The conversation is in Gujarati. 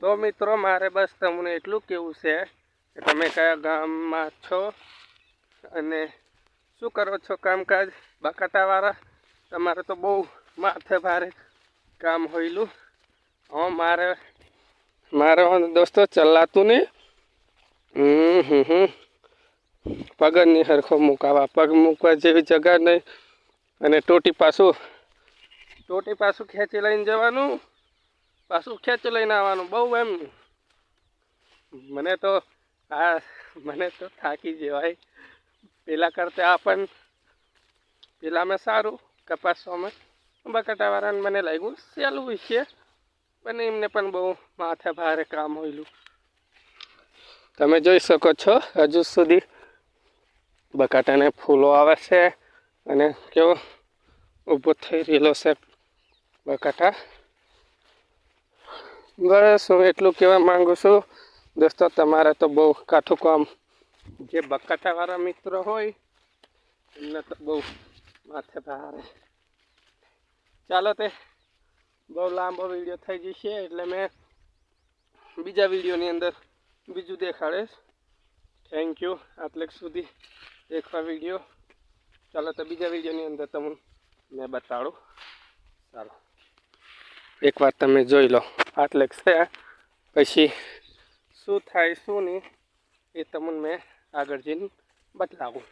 તો મિત્રો, મારે બસ તમને એટલું કહેવું છે કે તમે કયા ગામમાં છો અને શું કરો છો કામકાજ? બકાટાવાળા તમારે તો બહુ માથે ભારે કામ હોયલું. હા, મારે મારે દોસ્તો ચલાતું નહીં. હમ હમ હમ. પગ નહીં હરખો મૂકાવા, પગ મૂકવા જેવી જગા નહીં. અને ટોટી પાછું ટોટી પાછું ખેંચી લઈને જવાનું. પાછું ખેંચ લઈને આવવાનું. બહુ એમ મને તો આ મને તો થાકી જવાય. પેલા કરતાં આ પણ પેલામાં સારું કપાસોમાં બટાટાવાળાને મને લાગ્યું સહેલું છે. પણ એમને પણ બહુ માથે ભારે કામ હોયલું. તમે જોઈ શકો છો, હજુ સુધી બટાટાને ફૂલો આવે છે અને કેવો ઊભો થઈ રહેલો છે બટાટા બસ હું એટલું કહેવા માગું છું. દોસ્તો, તમારે તો બહુ કાઠું કામ જે બકાટાવાળા મિત્રો હોય, એમને તો બહુ માથે ભારે. ચાલો તે, બહુ લાંબો વીડિયો થઈ જશે એટલે મેં બીજા વિડીયોની અંદર બીજું દેખાડીશ. થેન્ક યુ આટલેક સુધી દેખવા વીડિયો. ચાલો તો બીજા વિડીયોની અંદર તમને મેં બતાડું. ચાલો. એકવાર તમે જોઈ લો. આટલે છે. પછી શું થાય શું નહીં એ તમને મેં આગળ જઈને બતલાવું